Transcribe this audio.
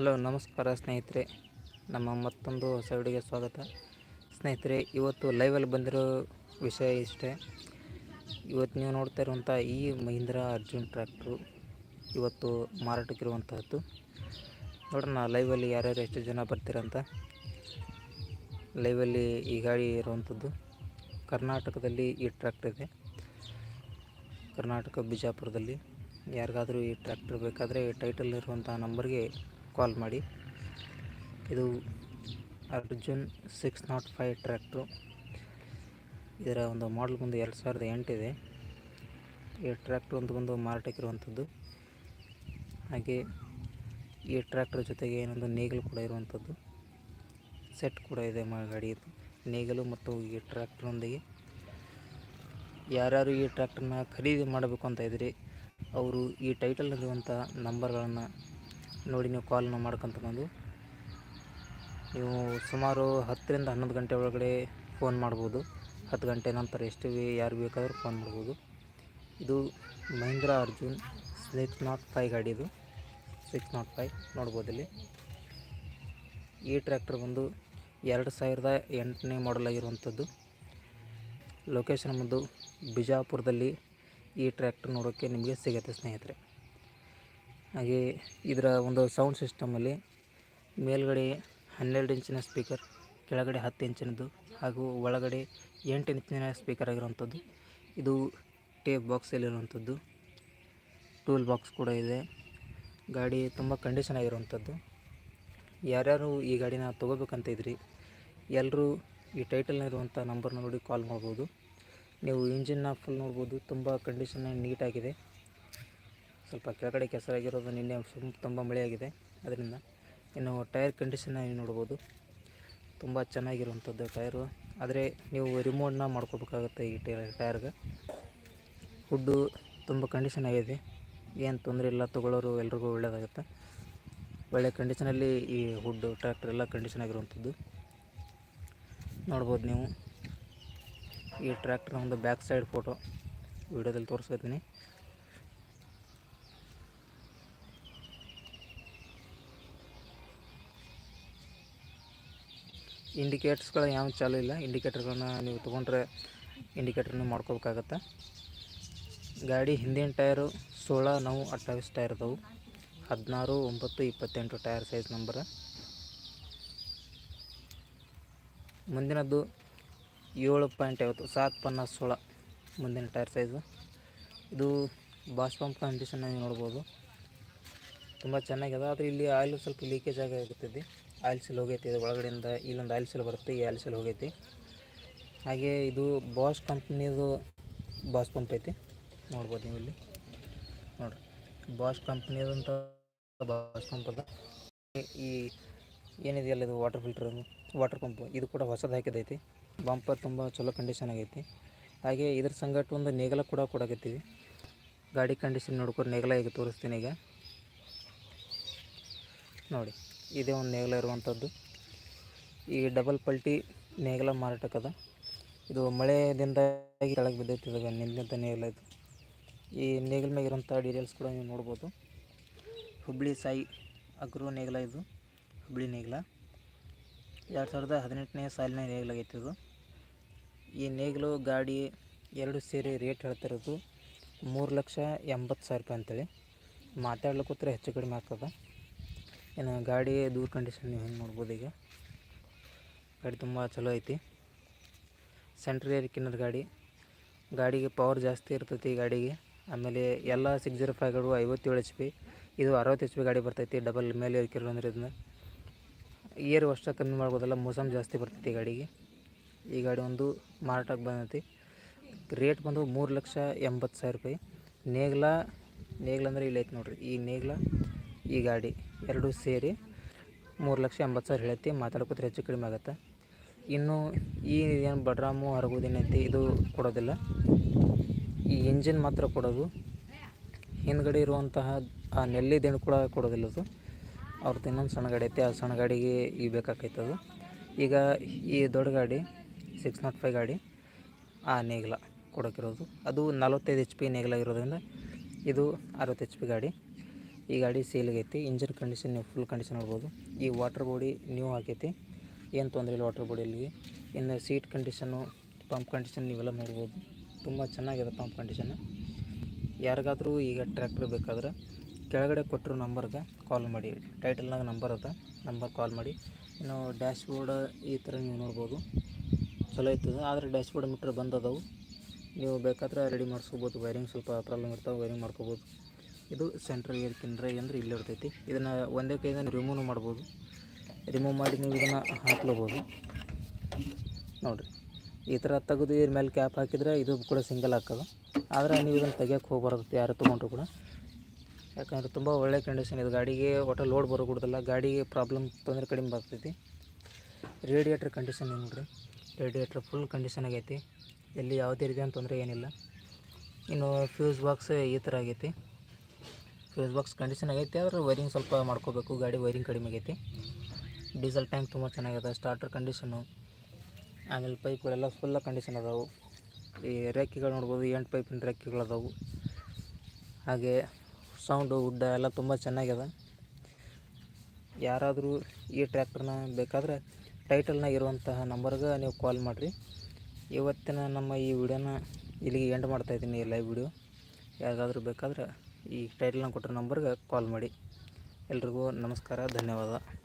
Hello, ನಮಸ್ಕಾರ ಸ್ನೇಹಿತರೆ. ನಮ್ಮ ಮತ್ತೊಂದು ಹೊಸ ವಿಡಿಯೋಗೆ ಸ್ವಾಗತ. ಸ್ನೇಹಿತರೆ, ಇವತ್ತು ಲೈವಲ್ಲಿ ಬಂದಿರೋ ವಿಷಯ ಇಷ್ಟೇ. ಇವತ್ತು ನೀವು ನೋಡ್ತಾ ಇರುವಂಥ ಈ ಮಹೀಂದ್ರ ಅರ್ಜುನ್ ಟ್ರ್ಯಾಕ್ಟ್ರು ಇವತ್ತು ಮಾರಾಟಕ್ಕಿರುವಂತಹದ್ದು ನೋಡೋಣ ಲೈವಲ್ಲಿ ಯಾರ್ಯಾರು ಎಷ್ಟು ಜನ ಬರ್ತೀರಂತ ಲೈವಲ್ಲಿ ಈ ಗಾಡಿ ಇರುವಂಥದ್ದು. ಕರ್ನಾಟಕದಲ್ಲಿ ಈ ಟ್ರ್ಯಾಕ್ಟರ್ ಇದೆ. ಕರ್ನಾಟಕ ಬಿಜಾಪುರದಲ್ಲಿ. ಯಾರಿಗಾದರೂ ಈ ಟ್ರ್ಯಾಕ್ಟರ್ ಬೇಕಾದರೆ ಟೈಟಲ್ ಇರುವಂಥ ನಂಬರ್ಗೆ ಕಾಲ್ ಮಾಡಿ. ಇದು Arjun six naught five tractor. ಇದರ ಒಂದು ಮಾಡಲ್ ಬಂದು ಎರಡು ಸಾವಿರದ ಎಂಟಿದೆ. ಈ ಟ್ರ್ಯಾಕ್ಟ್ರ್ ಒಂದು ಬಂದು ಮಾರಾಟಕ್ಕಿರುವಂಥದ್ದು ಹಾಗೆ ಈ ಟ್ರ್ಯಾಕ್ಟರ್ ಜೊತೆಗೆ ಏನೊಂದು ನೇಗಿಲು ಕೂಡ ಇರುವಂಥದ್ದು. ಸೆಟ್ ಕೂಡ ಇದೆ ಮ ಗಾಡಿಯದು ನೇಗಿಲು ಮತ್ತು ಈ ಟ್ರ್ಯಾಕ್ಟ್ರೊಂದಿಗೆ. ಯಾರ್ಯಾರು ಈ ಟ್ರ್ಯಾಕ್ಟ್ರನ್ನ ಖರೀದಿ ಮಾಡಬೇಕು ಅಂತ ಇದ್ದೀರಿ, ಅವರು ಈ ಟೈಟಲ್ನಲ್ಲಿರುವಂಥ ನಂಬರ್ಗಳನ್ನು ನೋಡಿ ನೀವು ಕಾಲ್ನ ಮಾಡ್ಕೊಂತ ಬಂದು. ನೀವು ಸುಮಾರು ಹತ್ತರಿಂದ ಹನ್ನೊಂದು ಗಂಟೆ ಒಳಗಡೆ ಫೋನ್ ಮಾಡ್ಬೋದು. ಹತ್ತು ಗಂಟೆ ನಂತರ ಎಷ್ಟು ಬಿ- ಯಾರು ಬೇಕಾದರೂ ಫೋನ್ ಮಾಡ್ಬೋದು. ಇದು Mahindra Arjun six naught five ಗಾಡಿ ಇದು ಸಿಕ್ಸ್ ನಾಟ್ ಫೈ ನೋಡ್ಬೋದು ಇಲ್ಲಿ. ಈ ಟ್ರ್ಯಾಕ್ಟರ್ ಬಂದು ಎರಡು ಸಾವಿರದ ಎಂಟನೇ ಮಾಡಲ್ ಆಗಿರುವಂಥದ್ದು. ಲೊಕೇಶನ್ ಬಂದು ಬಿಜಾಪುರದಲ್ಲಿ ಈ ಟ್ರ್ಯಾಕ್ಟರ್ ನೋಡೋಕ್ಕೆ ನಿಮಗೆ ಸಿಗುತ್ತೆ ಸ್ನೇಹಿತರೆ. ಹಾಗೆ ಇದರ ಒಂದು ಸೌಂಡ್ ಸಿಸ್ಟಮಲ್ಲಿ ಮೇಲ್ಗಡೆ ಹನ್ನೆರಡು ಇಂಚಿನ ಸ್ಪೀಕರ್ ಕೆಳಗಡೆ ಹತ್ತು ಇಂಚಿನದ್ದು ಹಾಗೂ ಒಳಗಡೆ ಎಂಟು ಇಂಚಿನ ಸ್ಪೀಕರ್ ಆಗಿರುವಂಥದ್ದು. ಇದು ಟೇಪ್ ಬಾಕ್ಸಲ್ಲಿರುವಂಥದ್ದು ಟೂಲ್ ಬಾಕ್ಸ್ ಕೂಡ ಇದೆ. ಗಾಡಿ ತುಂಬ ಕಂಡೀಷನ್ ಆಗಿರುವಂಥದ್ದು. ಯಾರ್ಯಾರು ಈ ಗಾಡಿನ ತೊಗೋಬೇಕಂತ ಇದ್ರಿ ಎಲ್ಲರೂ ಈ ಟೈಟಲ್ನಿರುವಂಥ ನಂಬರ್ನ ನೋಡಿ ಕಾಲ್ ಮಾಡ್ಬೋದು. ನೀವು ಇಂಜಿನ್ನ ಫುಲ್ ನೋಡ್ಬೋದು. ತುಂಬ ಕಂಡೀಷನ್ ನೀಟಾಗಿದೆ. ಸ್ವಲ್ಪ ಕೆಳಗಡೆ ಕೆಸರಾಗಿರೋದು ನಿನ್ನೆ ತುಂಬ ಮಳೆಯಾಗಿದೆ. ಅದರಿಂದ ಇನ್ನು ಟೈರ್ ಕಂಡೀಷನ್ ನೋಡ್ಬೋದು. ತುಂಬ ಚೆನ್ನಾಗಿರುವಂಥದ್ದು ಟೈರು. ಆದರೆ ನೀವು ರಿಮೋಟ್ನ ಮಾಡ್ಕೋಬೇಕಾಗುತ್ತೆ ಈ ಟೈರ್ ಟೈರ್ಗೆ. ಫುಡ್ಡು ತುಂಬ ಕಂಡೀಷನ್ ಆಗಿದೆ. ಏನು ತೊಂದರೆ ಇಲ್ಲ, ತೊಗೊಳ್ಳೋರು ಎಲ್ರಿಗೂ ಒಳ್ಳೆಯದಾಗುತ್ತೆ ಒಳ್ಳೆ ಕಂಡೀಷನಲ್ಲಿ ಈ ಹುಡ್ಡು, ಟ್ರ್ಯಾಕ್ಟರ್ ಎಲ್ಲ ಕಂಡೀಷನ್ ಆಗಿರುವಂಥದ್ದು. ನೋಡ್ಬೋದು ನೀವು. ಈ ಟ್ರ್ಯಾಕ್ಟರ್ನ ಒಂದು ಬ್ಯಾಕ್ ಸೈಡ್ ಫೋಟೋ ವಿಡಿಯೋದಲ್ಲಿ ತೋರಿಸ್ಕೊತೀನಿ. ಇಂಡಿಕೇಟರ್ಸ್ಗಳು ಯಾವ ಚಾಲು ಇಲ್ಲ. ಇಂಡಿಕೇಟರ್ಗಳನ್ನ ನೀವು ತೊಗೊಂಡ್ರೆ ಇಂಡಿಕೇಟರ್ನ ಮಾಡ್ಕೋಬೇಕಾಗತ್ತೆ. ಗಾಡಿ ಹಿಂದಿನ ಟೈರು ಸೋಳ ನಾವು ಅಟ್ಟಾವಿಸ್ ಟೈರ್ ಅದಾವು. ಹದಿನಾರು, ಒಂಬತ್ತು, ಇಪ್ಪತ್ತೆಂಟು ಟೈರ್ ಸೈಜ್ ನಂಬರ. ಮುಂದಿನದ್ದು ಏಳು ಪಾಯಿಂಟ್ ಐವತ್ತು, ಸಾತ್ ಪನ್ನಾಸ್ ಸೋಳ ಮುಂದಿನ ಟೈರ್ ಸೈಜು. ಇದು ಬಾಸ್ ಪಂಪ್ ಕಂಡೀಷನ್ ನೋಡ್ಬೋದು. ತುಂಬ ಚೆನ್ನಾಗಿದೆ. ಆದರೆ ಇಲ್ಲಿ ಆಯಿಲ್ ಸ್ವಲ್ಪ ಲೀಕೇಜ್ ಆಗುತ್ತಿದೆ. ಆಯಿಲ್ ಸೀಲ್ ಹೋಗೈತಿ, ಇದು ಒಳಗಡೆಯಿಂದ ಇಲ್ಲೊಂದು ಆಯಿಲ್ ಸೀಲ್ ಬರುತ್ತೆ, ಈ ಆಯಿಲ್ ಸೀಲ್ ಹೋಗೈತಿ. ಹಾಗೆ ಇದು ಬಾಸ್ ಕಂಪ್ನಿದು ಬಾಸ್ ಪಂಪ್ ಐತಿ. ನೋಡ್ಬೋದು ನೀವು ಇಲ್ಲಿ. ನೋಡಿರಿ. ಬಾಸ್ ಕಂಪ್ನಿದಂಥ ಬಾಸ್ ಪಂಪ್ ಅದ. ಈ ಏನಿದೆಯಲ್ಲ ಇದು ವಾಟರ್ ಫಿಲ್ಟರ್ ವಾಟರ್ ಪಂಪ್ ಇದು ಕೂಡ ಹೊಸದು ಹಾಕಿದೈತಿ. ಬಂಪರ್ ತುಂಬ ಚಲೋ ಕಂಡೀಷನ್ ಆಗೈತಿ. ಹಾಗೆ ಇದ್ರ ಸಂಗಟ ಒಂದು ನೇಗಲ ಕೂಡ ಕೊಡಕತ್ತೀವಿ. ಗಾಡಿ ಕಂಡೀಷನ್ ನೋಡ್ಕೊಂಡು ನೇಗಲ ಈಗ ತೋರಿಸ್ತೀನಿ ಈಗ. ನೋಡಿ. ಇದೇ ಒಂದು ನೇಗಲ ಇರುವಂಥದ್ದು. ಈ ಡಬಲ್ ಪಲ್ಟಿ ನೇಗಲ ಮಾರಾಟಕ್ಕದ. ಇದು ಮಳೆದಿಂದಾಗಿ ಕೆಳಗೆ ಬಿದ್ದೈತಿ ಇವಾಗ ನಿಂತ ನೇಗಲ ಇದು. ಈ ನೇಗಲ ಮ್ಯಾಗ ಇರೋಂಥ ಡೀಟೇಲ್ಸ್ ಕೂಡ ನೀವು ನೋಡ್ಬೋದು. ಹುಬ್ಳಿ ಸಾಯಿ ಅಗ್ರೋ ನೇಗಲ ಇದು, ಹುಬ್ಳಿ ನೇಗಲ. ಎರಡು ಸಾವಿರದ ಹದಿನೆಂಟನೇ ಸಾಲಿನ ನೇಗಲಾಗೈತಿ ಇದು. ಈ ನೇಗಿಲು ಗಾಡಿ ಎರಡು ಸೇರಿ ರೇಟ್ ಹೇಳ್ತಿರೋದು ಮೂರು ಲಕ್ಷ ಎಂಬತ್ತು ಸಾವಿರ ರೂಪಾಯಿ ಅಂತೇಳಿ. ಮಾತಾಡ್ಲಿಕ್ಕೆ ಹೆಚ್ಚು ಕಡಿಮೆ ಆಗ್ತದೆ. ಇನ್ನು ಗಾಡಿ ದೂರ್ ಕಂಡೀಷನ್ ನೀವು ಹೆಂಗೆ ನೋಡ್ಬೋದು ಈಗ? ಗಾಡಿ ತುಂಬ ಚಲೋ ಐತಿ. ಸೆಂಟ್ರ್ ಏರ್ ಕಿನ್ನರ್ ಗಾಡಿ. ಗಾಡಿಗೆ ಪವರ್ ಜಾಸ್ತಿ ಇರ್ತೈತಿ ಗಾಡಿಗೆ. ಆಮೇಲೆ ಎಲ್ಲ ಸಿಕ್ಸ್ ಜೀರೋ ಫೈವ್ಗಳು ಐವತ್ತೇಳು ಎಚ್ ಪಿ ಇದು ಅರವತ್ತು ಎಚ್ ಪಿ ಗಾಡಿ ಬರ್ತೈತಿ ಡಬಲ್ ಮೇಲೆ ಏರಿಕಿರೋ ಅಂದ್ರೆ ಇದನ್ನ. ಏರ್ ವರ್ಷ ಕಮ್ಮಿ ಮಾಡ್ಬೋದಲ್ಲ ಮೋಸಮ್ ಜಾಸ್ತಿ ಬರ್ತೈತಿ ಗಾಡಿಗೆ. ಈ ಗಾಡಿ ಒಂದು ಮಾರಾಟಕ್ಕೆ ಬಂದೈತಿ. ರೇಟ್ ಬಂದು ಮೂರು ಲಕ್ಷ ಎಂಬತ್ತು ಸಾವಿರ ರೂಪಾಯಿ. ನೇಗ್ಲ ನೇಗ್ಲ ಅಂದರೆ ಇಲ್ಲಿ ಐತೆ ನೋಡ್ರಿ, ಈ ನೇಗ್ಲ, ಈ ಗಾಡಿ. ಎರಡೂ ಸೇರಿ ಮೂರು ಲಕ್ಷ ಎಂಬತ್ತು ಸಾವಿರ ಹೇಳೈತಿ, ಮಾತಾಡ್ಕೋತಾರೆ ಹೆಚ್ಚು ಕಡಿಮೆ ಆಗುತ್ತೆ. ಇನ್ನು ಈ ಏನು ಬಡ್ರಾಮು ಹರಗೋದೇನೈತಿ ಇದು ಕೊಡೋದಿಲ್ಲ. ಈ ಇಂಜಿನ್ ಮಾತ್ರ ಕೊಡೋದು. ಹಿಂದ್ಗಡೆ ಇರುವಂತಹ ಆ ನೆಲ್ಲಿ ದಿಂಡು ಕೂಡ ಕೊಡೋದಿಲ್ಲ ಅದು. ಅವ್ರದ್ದು ಇನ್ನೊಂದು ಸಣ್ಣ ಗಾಡಿ ಐತಿ, ಆ ಸಣ್ಣ ಗಾಡಿಗೆ ಈ ಅದು. ಈಗ ಈ ದೊಡ್ಡ ಗಾಡಿ ಸಿಕ್ಸ್ ನಾಟ್ ಫೈವ್ ಗಾಡಿ, ಆ ನೇಗಿಲ ಕೊಡೋಕ್ಕಿರೋದು ಅದು ನಲವತ್ತೈದು ಎಚ್ ಪಿ ನೇಗಿಲ ಇರೋದ್ರಿಂದ ಇದು ಅರವತ್ತು ಎಚ್ ಪಿ ಗಾಡಿ. ಈ ಗಾಡಿ ಸೇಲ್ಗೈತಿ ಇಂಜಿನ್ ಕಂಡೀಷನ್ ನೀವು ಫುಲ್ ಕಂಡೀಷನ್ ನೋಡ್ಬೋದು. ಈ ವಾಟರ್ ಬಾಡಿ ನ್ಯೂ ಆಗೈತಿ. ಏನು ತೊಂದರೆ ಇಲ್ಲ ವಾಟರ್ ಬಾಡಿಯಲ್ಲಿ ಇನ್ನು ಸೀಟ್ ಕಂಡೀಷನ್ನು ಪಂಪ್ ಕಂಡೀಷನ್ ನೀವೆಲ್ಲ ನೋಡ್ಬೋದು. ತುಂಬ ಚೆನ್ನಾಗಿದೆ ಪಂಪ್ ಕಂಡೀಷನ್ ಯಾರಿಗಾದರೂ ಈಗ ಟ್ರ್ಯಾಕ್ಟರ್ ಬೇಕಾದ್ರೆ ಕೆಳಗಡೆ ಕೊಟ್ಟಿರೋ ನಂಬರ್ಗೆ ಕಾಲ್ ಮಾಡಿ. ಟೈಟಲ್ನಾಗ ನಂಬರ್ ಅದ. ನಂಬರ್ ಕಾಲ್ ಮಾಡಿ. ಇನ್ನು ಡ್ಯಾಶ್ ಬೋರ್ಡ್ ಈ ಥರ ನೀವು ನೋಡ್ಬೋದು. ಚಲೋ ಇರ್ತದೆ. ಆದರೆ ಡ್ಯಾಶ್ ಬೋರ್ಡ್ ಮೀಟ್ರ್ ಬಂದದವು. ನೀವು ಬೇಕಾದ್ರೆ ರೆಡಿ ಮಾಡಿಸ್ಕೋಬೋದು. ವೈರಿಂಗ್ ಸ್ವಲ್ಪ ಪ್ರಾಬ್ಲಮ್ ಇರ್ತಾವೆ ವೈರಿಂಗ್ ಮಾಡ್ಕೋಬೋದು. ಇದು ಸೆಂಟ್ರಲ್ ಏರ್ ಕಿಂಡ್ರೆ ಅಂದ್ರೆ ಇಲ್ಲಿ ಇರ್ತೈತಿ. ಇದನ್ನು ಒಂದೇ ಕೈಯಿಂದ ರಿಮೂವ್ ಮಾಡ್ಬೋದು. ರಿಮೂವ್ ಮಾಡಿ ನೀವು ಇದನ್ನು ಹಾಕ್ಲಬೋದು. ನೋಡಿರಿ. ಈ ಥರ ತೆಗೆದು ಇದ್ರ ಮೇಲೆ ಕ್ಯಾಪ್ ಹಾಕಿದರೆ ಇದು ಕೂಡ ಸಿಂಗಲ್ ಹಾಕೋದು ಆದರೆ ನೀವು ಇದನ್ನು ತೆಗಿಯೋಕೆ ಹೋಗ್ಬಾರ್ದು, ಯಾರು ತೊಗೊಂಡ್ರು ಕೂಡ. ಯಾಕಂದರೆ ತುಂಬ ಒಳ್ಳೆ ಕಂಡೀಷನ್ ಇದೆ. ಗಾಡಿಗೆ ಒಟ್ಟು ಲೋಡ್ ಬರೋಕೂಡ್ದಲ್ಲ. ಗಾಡಿಗೆ ಪ್ರಾಬ್ಲಮ್ ತೊಂದರೆ ಕಡಿಮೆ ಬರ್ತೈತಿ ರೇಡಿಯೇಟ್ರ್ ಕಂಡೀಷನ್ ನೋಡಿರಿ? ರೇಡಿಯೇಟ್ರ್ ಫುಲ್ ಕಂಡೀಷನ್ ಆಗೈತಿ. ಎಲ್ಲಿ ಯಾವುದೇ ರೀತಿಯ ತೊಂದರೆ ಏನಿಲ್ಲ. ಇನ್ನು ಫ್ಯೂಸ್ ಬಾಕ್ಸ್ ಈ ಥರ ಆಗೈತಿ. ಫ್ಯೂಸ್ ಬಾಕ್ಸ್ ಕಂಡೀಷನ್ ಆಗೈತಿ, ಆದ್ರೆ ವೈರಿಂಗ್ ಸ್ವಲ್ಪ ಮಾಡ್ಕೋಬೇಕು. ಗಾಡಿ ವೈರಿಂಗ್ ಕಡಿಮೆ ಆಗೈತಿ. ಡೀಸೆಲ್ ಟ್ಯಾಂಕ್ ತುಂಬ ಚೆನ್ನಾಗಿದೆ ಸ್ಟಾರ್ಟರ್ ಕಂಡೀಷನು ಆಮೇಲೆ ಪೈಪ್ಗಳೆಲ್ಲ ಫುಲ್ಲ ಕಂಡೀಷನ್ ಅದಾವು. ಈ ರೆಕ್ಕೆಗಳು ನೋಡ್ಬೋದು ಎಂಟು ಪೈಪಿನ ರೆಕ್ಕೆಗಳು ಅದಾವು. ಹಾಗೆ ಸೌಂಡು ಉಡ್ಡ ಎಲ್ಲ ತುಂಬ ಚೆನ್ನಾಗಿದೆ. ಯಾರಾದರೂ ಈ ಟ್ರ್ಯಾಕ್ಟರ್ನ ಬೇಕಾದ್ರೆ ಟೈಟಲ್ನಾಗ ಇರುವಂತಹ ನಂಬರ್ಗೆ ನೀವು ಕಾಲ್ ಮಾಡಿರಿ. ಇವತ್ತಿನ ನಮ್ಮ ಈ ವಿಡಿಯೋನ ಇಲ್ಲಿಗೆ ಎಂಡ್ ಮಾಡ್ತಾಯಿದ್ದೀನಿ ಲೈವ್ ವಿಡಿಯೋ ಯಾರಿಗಾದ್ರೂ ಬೇಕಾದ್ರೆ ಈ ಟೈಟಲ್ನ ಕೊಟ್ಟಿರೋ ನಂಬರ್ಗೆ ಕಾಲ್ ಮಾಡಿ. ಎಲ್ರಿಗೂ ನಮಸ್ಕಾರ ಧನ್ಯವಾದ.